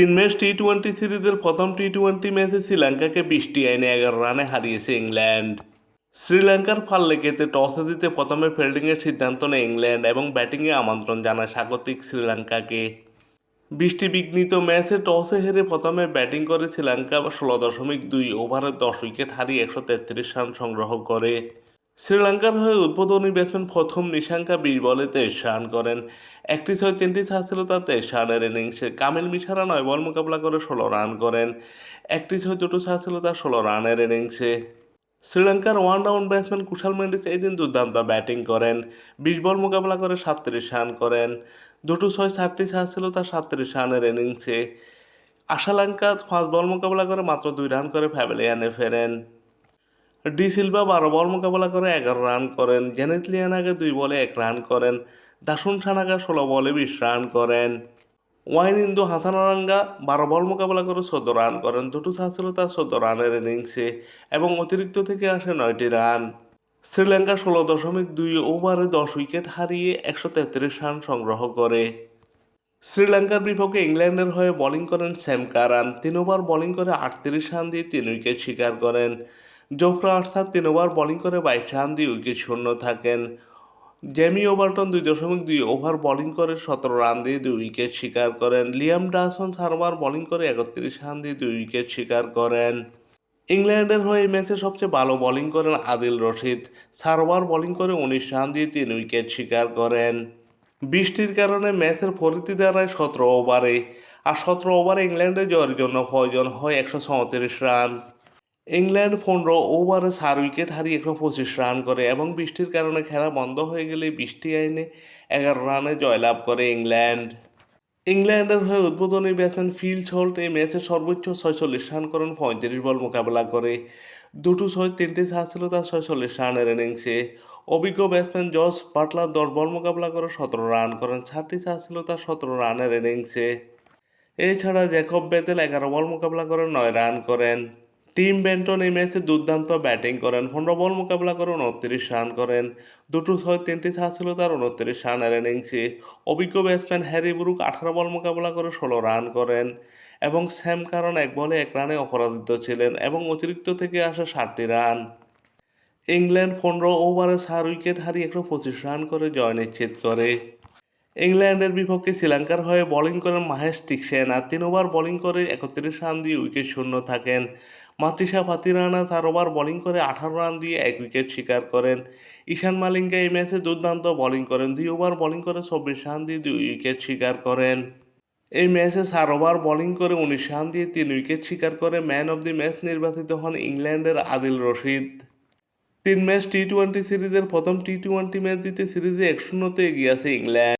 তিন match T twenty সিরিজের প্রথম টি টোয়েন্টি ম্যাচে শ্রীলঙ্কাকে বৃষ্টি আইনে এগারো রানে হারিয়েছে ইংল্যান্ড। শ্রীলঙ্কার ফাল্লেকেতে টসে দিতে প্রথমে ফিল্ডিংয়ের সিদ্ধান্ত নেয় ইংল্যান্ড এবং ব্যাটিংয়ে আমন্ত্রণ জানায় স্বাগতিক শ্রীলঙ্কাকে। বৃষ্টি বিঘ্নিত ম্যাচে টসে হেরে প্রথমে ব্যাটিং করে শ্রীলঙ্কা ষোলো দশমিক দুই ওভারে দশ উইকেট হারিয়ে একশো তেত্রিশ রান সংগ্রহ করে। শ্রীলঙ্কার হয়ে উদ্বোধনী ব্যাটসম্যান প্রথম নিশাঙ্কা বিশ তেইশ রান করেন। একটি ছয় তিনটি ছাড় ছিল তেইশ রানের ইনিংসে কামিল মিশারা নয় বল মোকাবিলা করে ষোলো রান করেন। একটি ছয় দুটো ছাড় ছিল তার ষোলো রানের ইনিংসে। শ্রীলঙ্কার one down batsman Kusal Mendis এই দিন দুর্দান্ত ব্যাটিং করেন। বিশ বল মোকাবিলা করে সাতত্রিশ রান করেন। দুটো ছয় চারটি ছাড় ছিল তার সাতত্রিশ রানের ইনিংসে। আশালঙ্কা পাঁচ বল মোকাবিলা করে মাত্র দুই রান করে ফ্যামিলিয়ানে ফেরেন। ডি সিলভা বারো বল মোকাবেলা করে এগারো রান করেন। জেনেত লিয়ানাকে দুই বলে এক রান করেন। দাসুন সানাগা ষোলো বলে বিশ রান করেন। ওয়াইন ইন্দু হাসানারাঙ্গা বারো বল মোকাবেলা করে চোদ্দ রান করেন। দুটো ছিল তার চোদ্দ রানের ইনিংসে এবং অতিরিক্ত থেকে আসে নয়টি রান। শ্রীলঙ্কা ষোলো দশমিক দুই ওভারে দশ উইকেট হারিয়ে একশো তেত্রিশ রান সংগ্রহ করে। শ্রীলঙ্কার বিপক্ষে ইংল্যান্ডের হয়ে বোলিং করেন স্যাম কারান। তিন ওভার বোলিং করে আটত্রিশ রান দিয়ে তিন উইকেট শিকার করেন। জোফরা আর্থার তিন ওভার বোলিং করে বাইশ রান দিয়ে উইকেট শূন্য থাকেন। জেমি ওভারটন দুই দশমিক দুই ওভার বোলিং করে সতেরো রান দিয়ে দুই উইকেট শিকার করেন। লিয়াম ডাসন ওভার বোলিং করে একত্রিশ রান দিয়ে দুই উইকেট শিকার করেন। ইংল্যান্ডের হয়ে এই ম্যাচে সবচেয়ে ভালো বোলিং করেন আদিল রশিদ। ওভার বোলিং করে উনিশ রান দিয়ে তিন উইকেট শিকার করেন। বৃষ্টির কারণে ম্যাচের পরিধি দাঁড়ায় সতেরো ওভারে আর সতেরো ওভারে ইংল্যান্ডে জয়ের জন্য প্রয়োজন হয় একশো চৌত্রিশ রান। ইংল্যান্ড পনেরো ওভারে চার উইকেট হারিয়ে একশো পঁচিশ রান করে এবং বৃষ্টির কারণে খেলা বন্ধ হয়ে গেলে বৃষ্টি আইনে এগারো রানে জয়লাভ করে ইংল্যান্ড। ইংল্যান্ডের হয়ে উদ্বোধনী ব্যাটসম্যান ফিল সল্ট এই ম্যাচে সর্বোচ্চ ছয়চল্লিশ রান করেন পঁয়ত্রিশ বল মোকাবেলা করে। দুটো ছয়, তিনটি ছাড় ছিল তার ছয়চল্লিশ রানের ইনিংসে। অভিজ্ঞ ব্যাটসম্যান জস বাটলার দশ বল মোকাবেলা করে সতেরো রান করেন, চারটি ছাড় ছিল তার সতেরো রানের ইনিংসে। এছাড়া জ্যাকব বেতেল এগারো বল মোকাবেলা করে নয় রান করেন। টিম বেন্টন এই ম্যাচে দুর্দান্ত ব্যাটিং করেন। পনেরো বল মোকাবেলা করে উনত্রিশ রান করেন। দুটো ছয়, তিনটি ছাড় ছিল তার উনত্রিশ রানের ইনিংসে। অভিজ্ঞ ব্যাটসম্যান হ্যারি ব্রুক আঠারো বল মোকাবেলা করে ষোলো রান করেন এবং স্যাম কারণ এক বলে এক রানে অপরাজিত ছিলেন এবং অতিরিক্ত থেকে আসে ষাটটি রান। ইংল্যান্ড পনেরো ওভারে চার উইকেট হারিয়ে একশো পঁচিশ রান করে জয় নিশ্চিত করে। ইংল্যান্ডের বিপক্ষে শ্রীলঙ্কার হয়ে বোলিং করেন মাহেশ টিকসেন আর তিন ওভার বোলিং করে একত্রিশ রান দিয়ে উইকেট শূন্য থাকেন। মাতৃষা ফাতিরানা চার ওভার বোলিং করে আঠারো রান দিয়ে এক উইকেট শিকার করেন। ঈশান মালিঙ্গা এই ম্যাচে দুর্দান্ত বোলিং করেন। দুই ওভার বোলিং করে চব্বিশ রান দিয়ে দুই উইকেট শিকার করেন। এই ম্যাচে চার ওভার বোলিং করে উনিশ রান দিয়ে তিন উইকেট শিকার করে ম্যান অব দি ম্যাচ নির্বাচিত হন ইংল্যান্ডের আদিল রশিদ। তিন ম্যাচ টি টোয়েন্টি সিরিজের প্রথম টি টোয়েন্টি ম্যাচ দিতে সিরিজে এক শূন্যতে এগিয়ে আছে ইংল্যান্ড।